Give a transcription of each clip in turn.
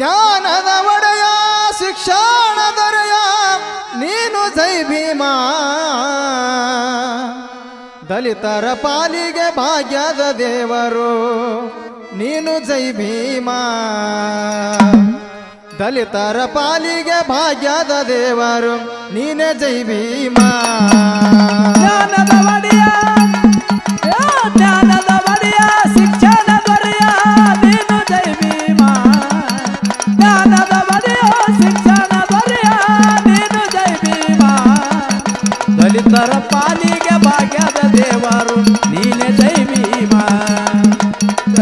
ಜ್ಞಾನದ ಒಡೆಯ ಶಿಕ್ಷಣ ದೊರೆಯ ನೀನು ಜೈ ಭೀಮಾ. ದಲಿತರ ಪಾಲಿಗೆ ಭಾಗ್ಯದ ದೇವರು, ನೀನು ಜೈ ಭೀಮಾ. ದಲಿತರ ಪಾಲಿಗೆ ಭಾಗ್ಯದ ದೇವರು, ನೀನೇ ಜೈ ಭೀಮಾ.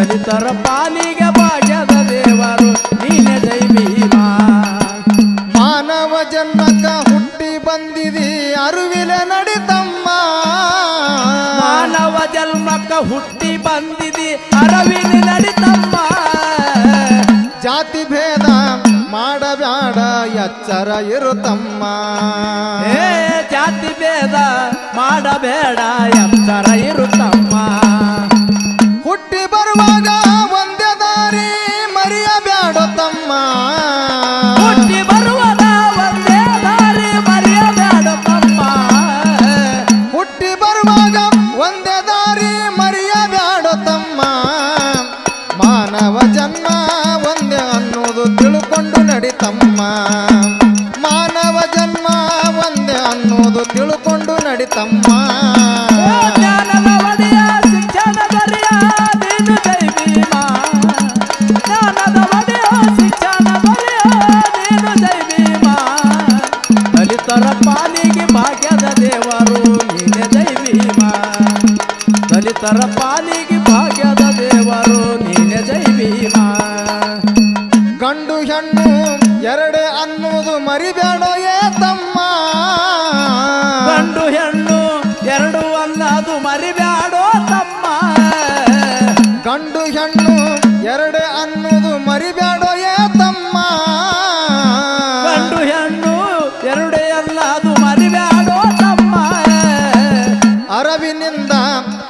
ದಲಿತರ ಪಾಲಿಗೆ ಭಾಗ್ಯದ ದೇವರು, ನೀನೆ ಮಾನವ ಜನ್ಮಕ ಹುಟ್ಟಿ ಬಂದಿದಿ, ಅರುವಿಲೆ ನಡಿತಮ್ಮ. ಮಾನವ ಜನ್ಮಕ ಹುಟ್ಟಿ ಬಂದಿದಿ ಅರವಿನ ನಡಿತಮ್ಮ. ಜಾತಿ ಭೇದ ಮಾಡಬೇಡ ಎಚ್ಚರ ಇರುತ್ತಮ್ಮ ಜಾತಿ ಭೇದ ಮಾಡಬೇಡ ಎಚ್ಚರ ಇರುತ್ತಮ್ಮ ದಲಿತರ ಪಾಲಿಗೆ ಭಾಗ್ಯದ ದೇವರು, ನೀನೆ ಜೈ ಭೀಮ. ಗಂಡು ಹೆಣ್ಣು ಎರಡು ಅನ್ನೋದು ಮರಿಬೇಡ ಏ ತಮ್ಮ. ಗಂಡು ಹೆಣ್ಣು ಎರಡು ಅನ್ನೋದು ಮರಿಬ್ಯಾಡೋ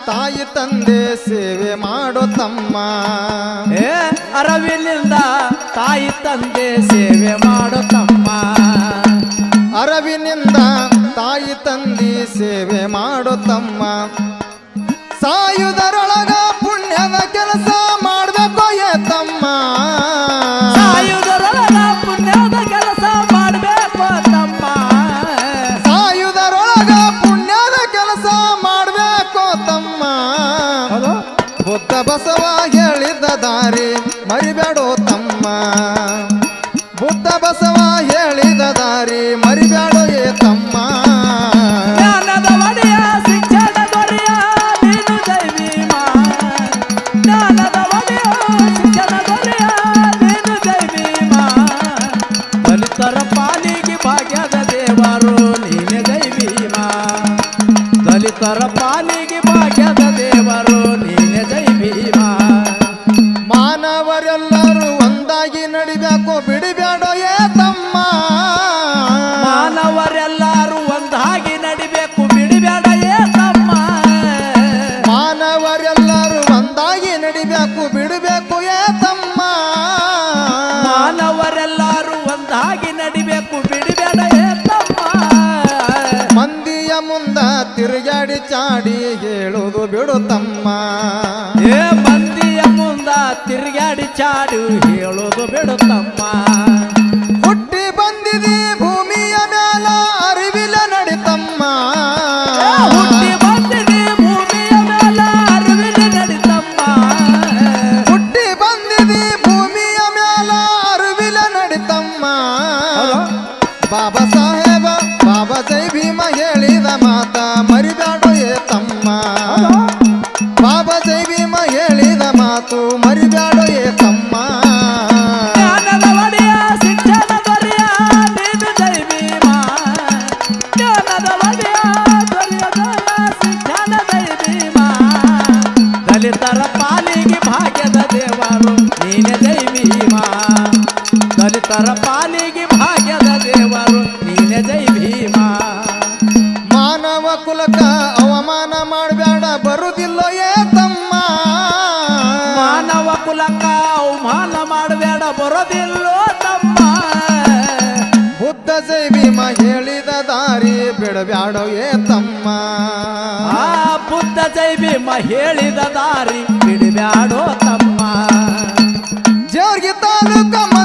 ತಾಯಿ ತಂದೆ ಸೇವೆ ಮಾಡೋ ತಮ್ಮ. ಏ ಅರವಿನಿಂದ ತಾಯಿ ತಂದೆ ಸೇವೆ ಮಾಡೋ ತಮ್ಮ. ಅರವಿನಿಂದ ತಾಯಿ ತಂದೆ ಸೇವೆ ಮಾಡೋ ತಮ್ಮ. ಸಾಯುವುದರೊಳಗ ದಲಿತರ ಪಾಲಿಗೆ ಭಾಗ್ಯದ ದೇವರು, ನೀನೆ ಜೈ ಭೀಮ. ಮಾನವರೆಲ್ಲರೂ ಒಂದಾಗಿ ನಡಿಬೇಕು, ಬಿಡಿಬೇಡೋ ಏ ತಮ್ಮ. ಮಾನವರೆಲ್ಲರೂ ಒಂದಾಗಿ ನಡಿಬೇಕು, ಬಿಡಬೇಡ ಏ ತಮ್ಮ. ಮಾನವರೆಲ್ಲರೂ ಒಂದಾಗಿ ನಡಿಬೇಕು, ಬಿಡಬೇಕು ಏ ತಮ್ಮ. ಮಾನವರೆಲ್ಲರೂ ಒಂದಾಗಿ ನಡಿಬೇಕು, ಬಿಡಬೇಡ ಚಾಡಿ ಹೇಳುವುದು ಬಿಡು ತಮ್ಮ. ಏ ಮಂದಿಯ ಮುಂದ ತಿರುಗಾಡಿ ಚಾಡು ಹೇಳುದು ಬಿಡತಮ್ಮ ಹುಟ್ಟಿ ಬಂದಿದಿ ಭೂಮಿಯ ಮ್ಯಾಲ ಅರಿವಿಲ್ಲ ನಡಿತಮ್ಮ ಹುಟ್ಟಿ ಬಂದಿದೆ ಭೂಮಿಯ ಮೇಲೆ ಅರಿವಿಲ್ಲ ನಡಿತಮ್ಮ ಹುಟ್ಟಿ ಬಂದಿದಿ ಭೂಮಿಯ ಮ್ಯಾಲ ಅರಿವಿಲ್ಲ ನಡಿತಮ್ಮ? ಬಾಬಾ ಸಂಹಾನ ಮಾಡಬೇಡ ಬರೋದಿಲ್ಲೋ ತಮ್ಮ. ಬುದ್ಧ ಜೈ ಭೀಮ ಹೇಳಿದ ದಾರಿ ಬಿಡಬ್ಯಾಡೋ ಏ ತಮ್ಮ. ಬುದ್ಧ ಜೈ ಭೀಮ ಹೇಳಿದ ದಾರಿ ಬಿಡಬ್ಯಾಡೋ ತಮ್ಮ. ಜೋರ್ಗಿ ತಾಲೂಕಮ್ಮ